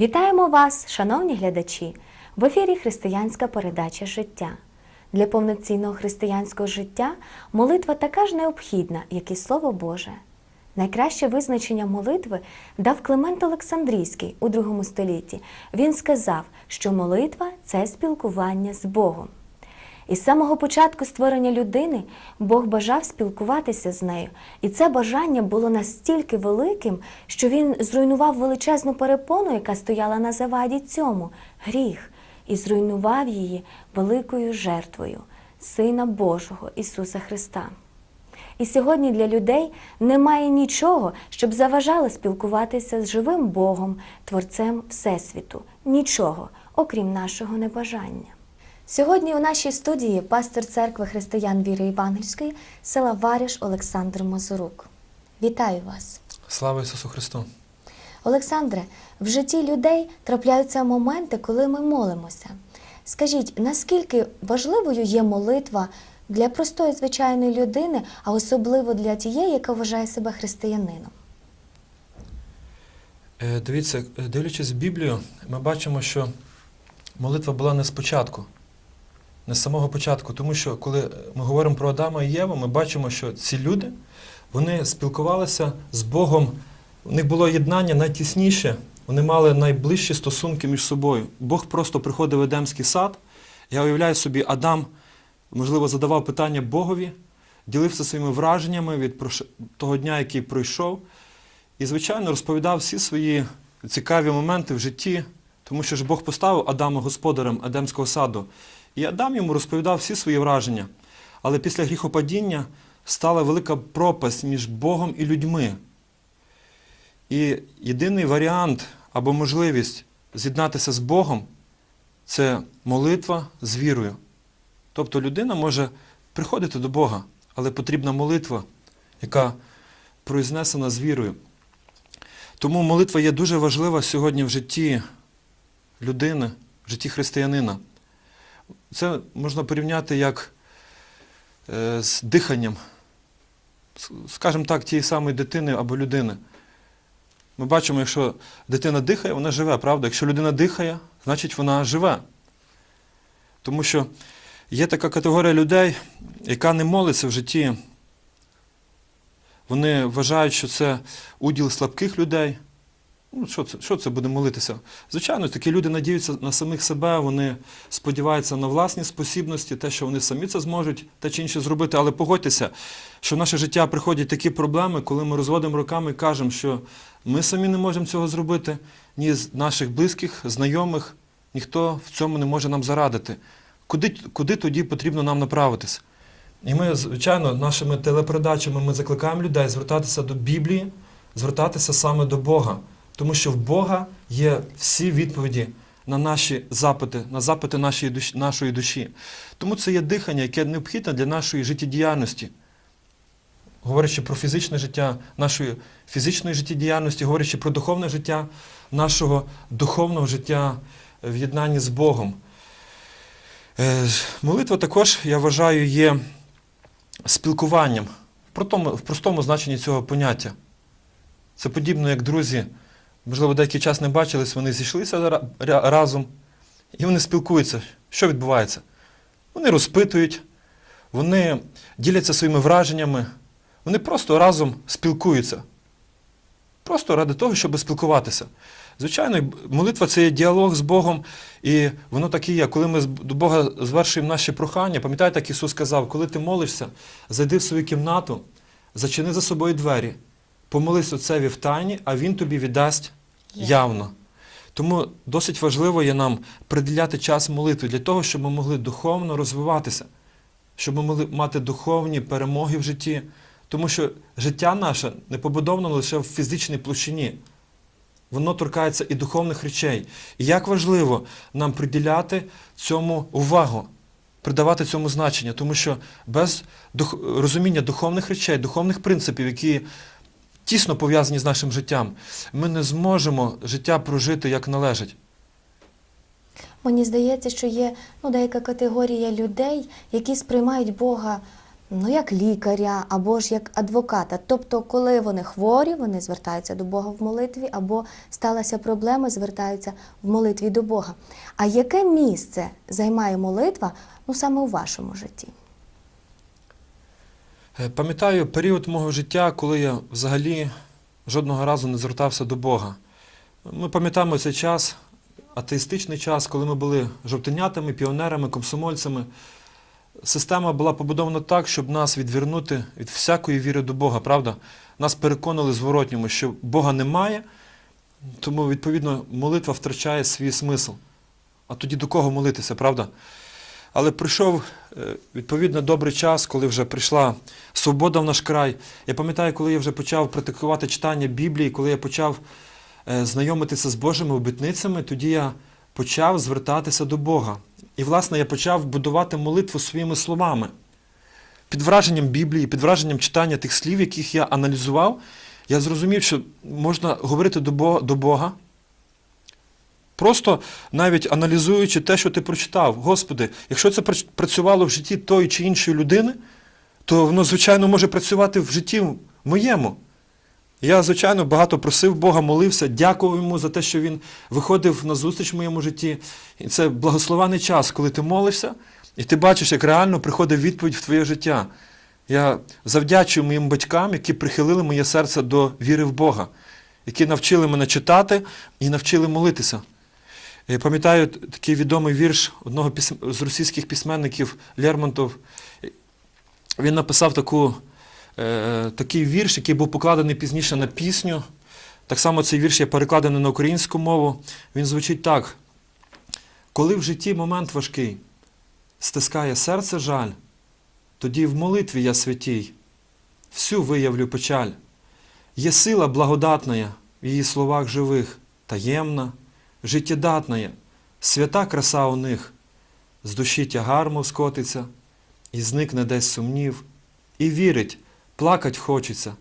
Вітаємо вас, шановні глядачі! В ефірі Християнська передача життя. Для повноцінного християнського життя молитва така ж необхідна, як і Слово Боже. Найкраще визначення молитви дав Климент Олександрійський у другому столітті. Він сказав, що молитва це спілкування з Богом. Із самого початку створення людини Бог бажав спілкуватися з нею, і це бажання було настільки великим, що він зруйнував величезну перепону, яка стояла на заваді цьому гріх, і зруйнував її великою жертвою Сина Божого Ісуса Христа. І сьогодні для людей немає нічого, щоб заважало спілкуватися з живим Богом, Творцем Всесвіту. Нічого, окрім нашого небажання. Сьогодні у нашій студії пастор церкви християн віри Євангельської села Варіш Олександр Мазурук. Вітаю вас! Слава Ісусу Христу! Олександре, в житті людей трапляються моменти, коли ми молимося. Скажіть, наскільки важливою є молитва для простої звичайної людини, а особливо для тієї, яка вважає себе християнином? Е, Дивіться, дивлячись в Біблію, ми бачимо, що молитва була не спочатку, не з самого початку. Тому що коли ми говоримо про Адама і Єву, ми бачимо, що ці люди вони спілкувалися з Богом, у них було єднання найтісніше, вони мали найближчі стосунки між собою. Бог просто приходив в Едемський сад. Я уявляю собі, Адам, можливо, задавав питання Богові, ділився своїми враженнями від того дня, який пройшов. І, звичайно, розповідав всі свої цікаві моменти в житті, тому що ж Бог поставив Адама господарем Едемського саду. І Адам йому розповідав всі свої враження. Але після гріхопадіння стала велика пропасть між Богом і людьми. І єдиний варіант або можливість з'єднатися з Богом це молитва з вірою. Тобто людина може приходити до Бога, але потрібна молитва, яка произнесена з вірою. Тому молитва є дуже важлива сьогодні в житті людини, в житті християнина. Це можна порівняти як е, з диханням, скажімо так, тієї самої дитини або людини. Ми бачимо, якщо дитина дихає, вона живе, правда? Якщо людина дихає, значить вона живе. Тому що є така категорія людей, яка не молиться в житті. Вони вважають, що це уділ слабких людей. Ну, що це, що це буде молитися? Звичайно, такі люди надіються на самих себе, вони сподіваються на власні спосібності, те, що вони самі це зможуть, те чи інше зробити. Але погодьтеся, що в наше життя приходять такі проблеми, коли ми розводимо руками і кажемо, що ми самі не можемо цього зробити, ні з наших близьких, знайомих, ніхто в цьому не може нам зарадити. Куди, куди тоді потрібно нам направитися? І ми, звичайно, нашими телепередачами ми закликаємо людей звертатися до Біблії, звертатися саме до Бога. Тому що в Бога є всі відповіді на наші запити, на запити нашої душі, нашої душі. Тому це є дихання, яке необхідне для нашої життєдіяльності. Говорячи про фізичне життя нашої фізичної життєдіяльності, говорячи про духовне життя нашого духовного життя в єднанні з Богом. Е, Молитва також, я вважаю, є спілкуванням в простому, в простому значенні цього поняття. Це подібно, як друзі, можливо, деякий час не бачились, вони зійшлися ра- ра- разом і вони спілкуються. Що відбувається? Вони розпитують, вони діляться своїми враженнями, вони просто разом спілкуються. Просто ради того, щоб спілкуватися. Звичайно, молитва це є діалог з Богом, і воно так і є. Коли ми до Бога звершуємо наші прохання, пам'ятаєте, як Ісус сказав, коли ти молишся, зайди в свою кімнату, зачини за собою двері, помолись Отцеві в тайні, а Він тобі віддасть явно. Тому досить важливо є нам приділяти час молитві для того, щоб ми могли духовно розвиватися, щоб ми могли мати духовні перемоги в житті. Тому що життя наше не побудовано лише в фізичній площині. Воно торкається і духовних речей. І як важливо нам приділяти цьому увагу, придавати цьому значення, тому що без розуміння духовних речей, духовних принципів, які тісно пов'язані з нашим життям, ми не зможемо життя прожити як належить. Мені здається, що є ну, деяка категорія людей, які сприймають Бога ну, як лікаря або ж як адвоката. Тобто, коли вони хворі, вони звертаються до Бога в молитві, або сталася проблема, звертаються в молитві до Бога. А яке місце займає молитва ну, саме у вашому житті? Е, Пам'ятаю період мого життя, коли я взагалі жодного разу не звертався до Бога. Ми пам'ятаємо цей час, атеїстичний час, коли ми були жовтенятами, піонерами, комсомольцями. Система була побудована так, щоб нас відвернути від всякої віри до Бога, правда? Нас переконали зворотньому, що Бога немає, тому, відповідно, молитва втрачає свій смисл. А тоді до кого молитися, правда? Але прийшов е, відповідно добрий час, коли вже прийшла свобода в наш край. Я пам'ятаю, коли я вже почав практикувати читання Біблії, коли я почав е, знайомитися з Божими обітницями, тоді я почав звертатися до Бога. І, власне, я почав будувати молитву своїми словами. Під враженням Біблії, під враженням читання тих слів, яких я аналізував, я зрозумів, що можна говорити до Бога Просто навіть аналізуючи те, що ти прочитав, Господи, якщо це працювало в житті тої чи іншої людини, то воно, звичайно, може працювати в житті моєму. Я, звичайно, багато просив Бога, молився, дякував йому за те, що він виходив на зустріч в моєму житті. І це благословений час, коли ти молишся, і ти бачиш, як реально приходить відповідь в твоє життя. Я завдячую моїм батькам, які прихилили моє серце до віри в Бога, які навчили мене читати і навчили молитися. Пам'ятаю такий відомий вірш одного з російських письменників Лермонтов. Він написав таку, е, такий вірш, який був покладений пізніше на пісню. Так само цей вірш є перекладений на українську мову. Він звучить так: коли в житті момент важкий, стискає серце жаль, тоді в молитві я святій, всю виявлю печаль. Є сила благодатная в її словах живих, таємна, життєдатная, свята краса у них, з душі тягар мов скотиться, і зникне десь сумнів, і вірить, плакать хочеться,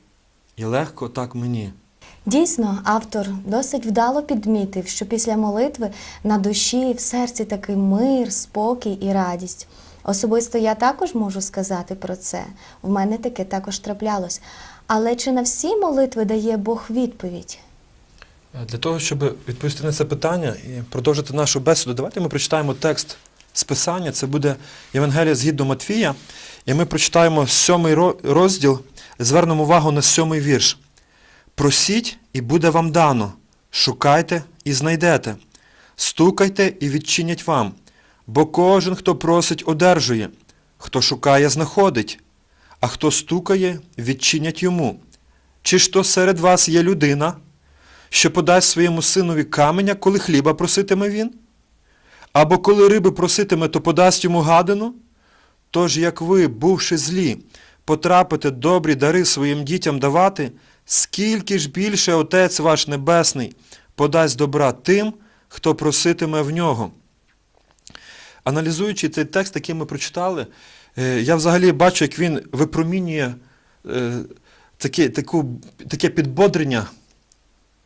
і легко так мені. Дійсно, автор досить вдало підмітив, що після молитви на душі в серці такий мир, спокій і радість. Особисто я також можу сказати про це. В мене таке також траплялось. Але чи на всі молитви дає Бог відповідь? Е, Для того, щоб відповісти на це питання і продовжити нашу бесіду, давайте ми прочитаємо текст з Писання. Це буде Євангелія згідно Матвія. І ми прочитаємо сьомий розділ, звернемо увагу на сьомий вірш. Просіть, і буде вам дано, шукайте і знайдете, стукайте і відчинять вам, бо кожен, хто просить, одержує, хто шукає, знаходить, а хто стукає, відчинять йому. Чи ж то серед вас є людина, що подасть своєму синові каменя, коли хліба проситиме він? Або коли риби проситиме, то подасть йому гадину? Тож, як ви, бувши злі, потрапите добрі дари своїм дітям давати, скільки ж більше Отець ваш Небесний подасть добра тим, хто проситиме в нього. Аналізуючи цей текст, який ми прочитали, е, я взагалі бачу, як він випромінює е, таке, таку, таке підбодрення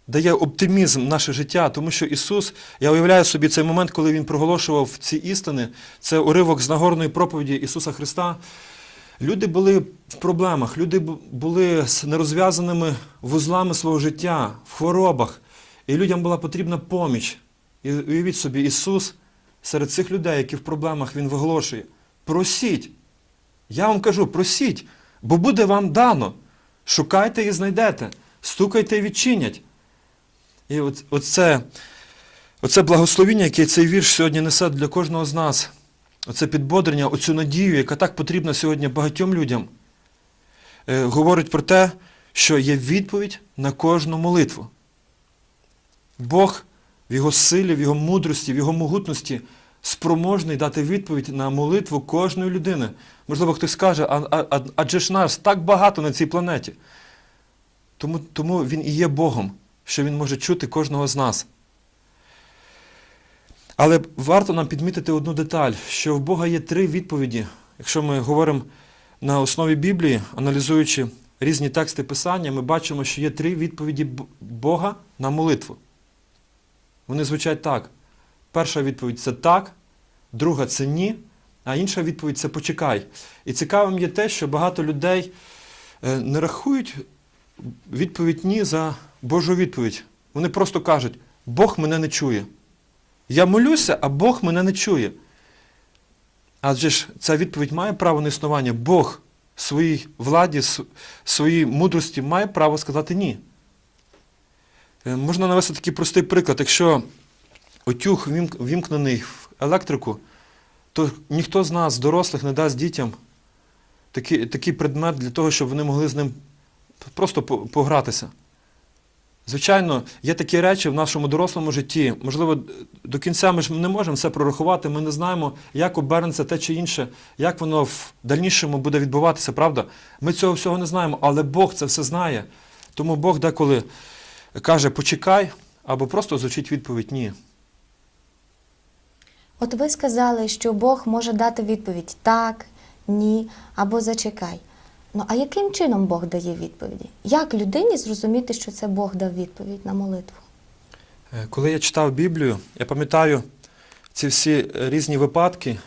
дає оптимізм наше життя, тому що Ісус, я уявляю собі цей момент, коли Він проголошував ці істини, це уривок з Нагорної проповіді Ісуса Христа. Люди були в проблемах, люди були з нерозв'язаними вузлами свого життя, в хворобах, і людям була потрібна поміч. І уявіть собі, Ісус серед цих людей, які в проблемах, Він виголошує: просіть. Я вам кажу, просіть, бо буде вам дано. Шукайте і знайдете, стукайте і відчинять. І от, оце, оце благословіння, яке цей вірш сьогодні несе для кожного з нас, оце підбодрення, оцю надію, яка так потрібна сьогодні багатьом людям, е, говорить про те, що є відповідь на кожну молитву. Бог в його силі, в його мудрості, в його могутності спроможний дати відповідь на молитву кожної людини. Можливо, хтось скаже, а, а, адже ж нас так багато на цій планеті. Тому, тому він і є Богом, що він може чути кожного з нас. Але варто нам підмітити одну деталь, що в Бога є три відповіді. Якщо ми говоримо на основі Біблії, аналізуючи різні тексти Писання, ми бачимо, що є три відповіді Бога на молитву. Вони звучать так. Перша відповідь це так, друга це ні, а інша відповідь це почекай. І цікавим є те, що багато людей е, не рахують відповідь ні за Божу відповідь. Вони просто кажуть, Бог мене не чує. Я молюся, а Бог мене не чує. Адже ж ця відповідь має право на існування. Бог своїй владі, своїй мудрості має право сказати ні. Е, Можна навести такий простий приклад. Якщо вімк- вімкнений в електрику, то ніхто з нас, дорослих, не дасть дітям такий, такий предмет для того, щоб вони могли з ним просто погратися. Звичайно, є такі речі в нашому дорослому житті. Можливо, до кінця ми ж не можемо все прорахувати, ми не знаємо, як обернеться те чи інше, як воно в дальнішому буде відбуватися, правда? Ми цього всього не знаємо, але Бог це все знає. Тому Бог деколи каже, почекай, або просто звучить відповідь ні. От ви сказали, що Бог може дати відповідь так, ні або зачекай. Ну а яким чином Бог дає відповіді? Як людині зрозуміти, що це Бог дав відповідь на молитву? Е, Коли я читав Біблію, я пам'ятаю ці всі різні випадки,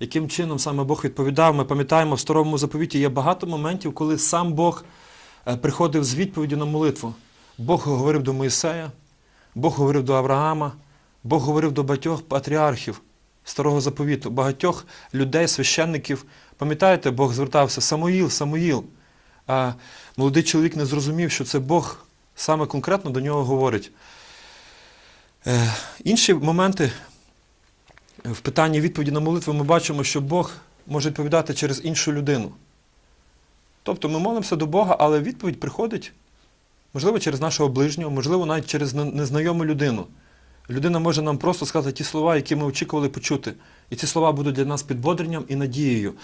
яким чином саме Бог відповідав. Ми пам'ятаємо, в старому заповіті є багато моментів, коли сам Бог е, приходив з відповіддю на молитву. Бог говорив до Моїсея, Бог говорив до Авраама, Бог говорив до багатьох патріархів старого заповіту, багатьох людей, священників. Пам'ятаєте, Бог звертався Самуїл, Самуїл. А молодий чоловік не зрозумів, що це Бог саме конкретно до нього говорить. Е, Інші моменти в питанні відповіді на молитву ми бачимо, що Бог може відповідати через іншу людину. Тобто ми молимося до Бога, але відповідь приходить, можливо, через нашого ближнього, можливо, навіть через незнайому людину. Людина може нам просто сказати ті слова, які ми очікували почути. І ці слова будуть для нас підбодренням і надією.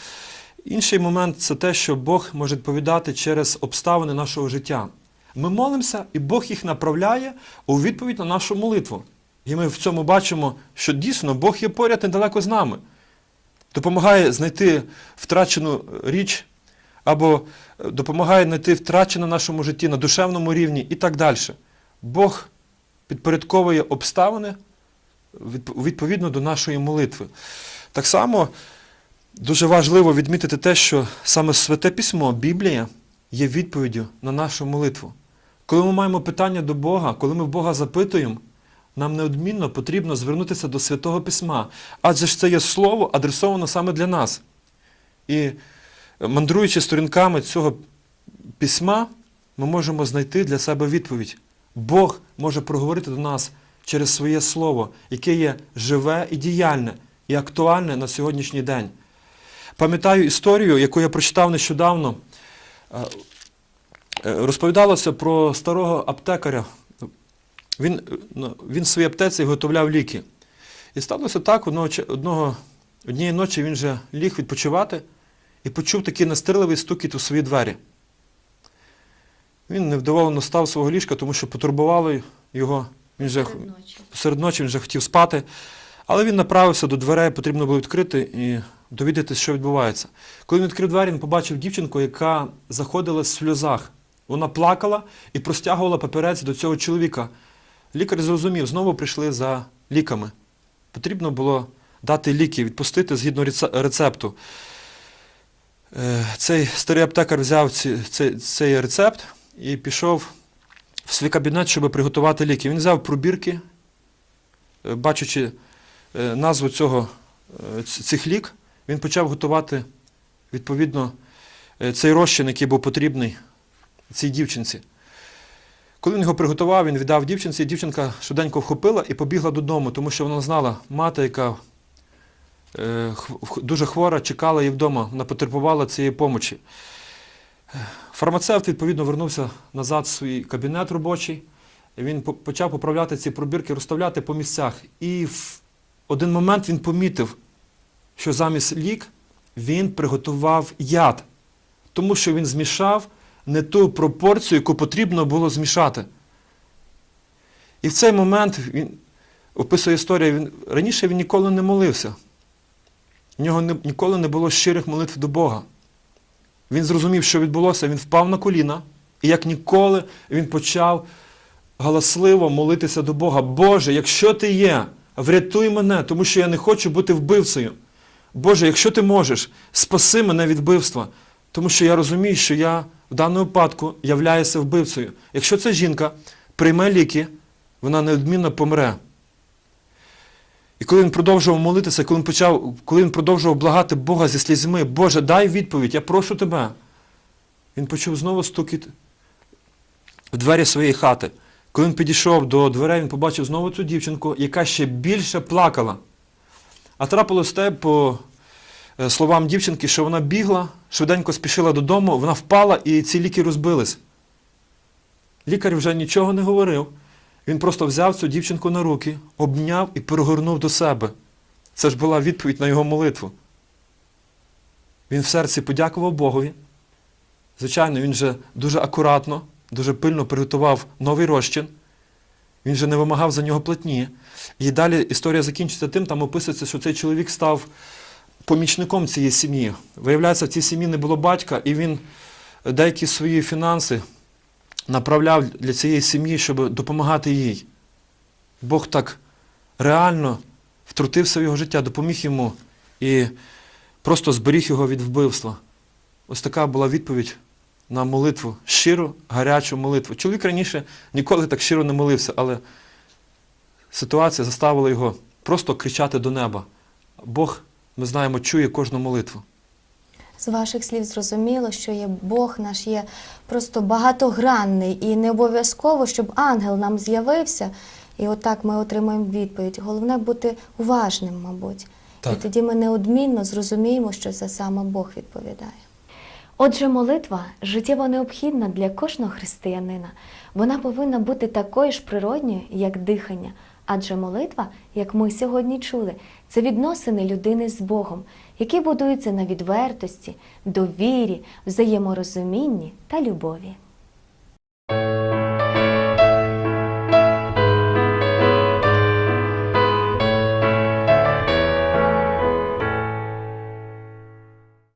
Інший момент це те, що Бог може відповідати через обставини нашого життя. Ми молимося, і Бог їх направляє у відповідь на нашу молитву. І ми в цьому бачимо, що дійсно Бог є поряд недалеко з нами. Допомагає знайти втрачену річ, або е, допомагає знайти втрачене в нашому житті на душевному рівні і так далі. Бог підпорядковує обставини відповідно до нашої молитви. Так само дуже важливо відмітити те, що саме Святе Письмо, Біблія, є відповіддю на нашу молитву. Коли ми маємо питання до Бога, коли ми Бога запитуємо, нам неодмінно потрібно звернутися до Святого Письма, адже ж це є слово, адресовано саме для нас. І е, мандруючи сторінками цього письма, ми можемо знайти для себе відповідь. Бог може проговорити до нас через своє слово, яке є живе і діяльне, і актуальне на сьогоднішній день. Пам'ятаю історію, яку я прочитав нещодавно. Е, е, Розповідалося про старого аптекаря. Він, е, ну, він в своїй аптеці виготовляв ліки. І сталося так, одного, одного, однієї ночі він вже ліг відпочивати і почув такий настирливий стукіт у свої двері. Він невдоволено став свого ліжка, тому що потурбувало його. Він вже серед ночі він вже хотів спати. Але він направився до дверей, потрібно було відкрити і довідатися, що відбувається. Коли він відкрив двері, він побачив дівчинку, яка заходила в сльозах. Вона плакала і простягувала папірець до цього чоловіка. Лікар зрозумів, знову прийшли за ліками. Потрібно було дати ліки, відпустити згідно рецепту. Е, Цей старий аптекар взяв цей рецепт і пішов в свій кабінет, щоб приготувати ліки. Він взяв пробірки, е, бачачи е, назву цього, е, цих лік, він почав готувати відповідно цей розчин, який був потрібний цій дівчинці. Коли він його приготував, він віддав дівчинці, дівчинка швиденько вхопила і побігла додому, тому що вона знала, мати, яка дуже хвора, чекала її вдома, вона потребувала цієї помочі. Фармацевт, відповідно, вернувся назад в свій кабінет робочий. Він почав поправляти ці пробірки, розставляти по місцях. І в один момент він помітив, що замість лік він приготував яд, тому що він змішав не ту пропорцію, яку потрібно було змішати. І в цей момент він описує історію, він, раніше він ніколи не молився. В нього не, ніколи не було щирих молитв до Бога. Він зрозумів, що відбулося, він впав на коліна, і як ніколи він почав галасливо молитися до Бога. Боже, якщо ти є, врятуй мене, тому що я не хочу бути вбивцею. Боже, якщо ти можеш, спаси мене від вбивства, тому що я розумію, що я в даному випадку являюся вбивцею. Якщо ця жінка прийме ліки, вона неодмінно помре. І коли він продовжував молитися, коли він, почав, коли він продовжував благати Бога зі слізьми, Боже, дай відповідь, я прошу тебе. Він почув знову стукіт в двері своєї хати. Коли він підійшов до дверей, він побачив знову цю дівчинку, яка ще більше плакала. А трапилось те по е, словам дівчинки, що вона бігла, швиденько спішила додому, вона впала і ці ліки розбились. Лікар вже нічого не говорив. Він просто взяв цю дівчинку на руки, обняв і перегорнув до себе. Це ж була відповідь на його молитву. Він в серці подякував Богові. Звичайно, він же дуже акуратно, дуже пильно приготував новий розчин. Він же не вимагав за нього платні. І далі історія закінчиться тим, там описується, що цей чоловік став помічником цієї сім'ї. Виявляється, в цій сім'ї не було батька, і він деякі свої фінанси направляв для цієї сім'ї, щоб допомагати їй. Бог так реально втрутився в його життя, допоміг йому і просто зберіг його від вбивства. Ось така була відповідь на молитву, щиру, гарячу молитву. Чоловік раніше ніколи так щиро не молився, але ситуація заставила його просто кричати до неба. Бог, ми знаємо, чує кожну молитву. З ваших слів зрозуміло, що є Бог наш є просто багатогранний і не обов'язково, щоб ангел нам з'явився, і отак ми отримаємо відповідь. Головне бути уважним, мабуть. Так. І тоді ми неодмінно зрозуміємо, що це саме Бог відповідає. Отже, молитва життєво необхідна для кожного християнина. Вона повинна бути такою ж природньою, як дихання. Адже молитва, як ми сьогодні чули, це відносини людини з Богом, які будуються на відвертості, довірі, взаєморозумінні та любові.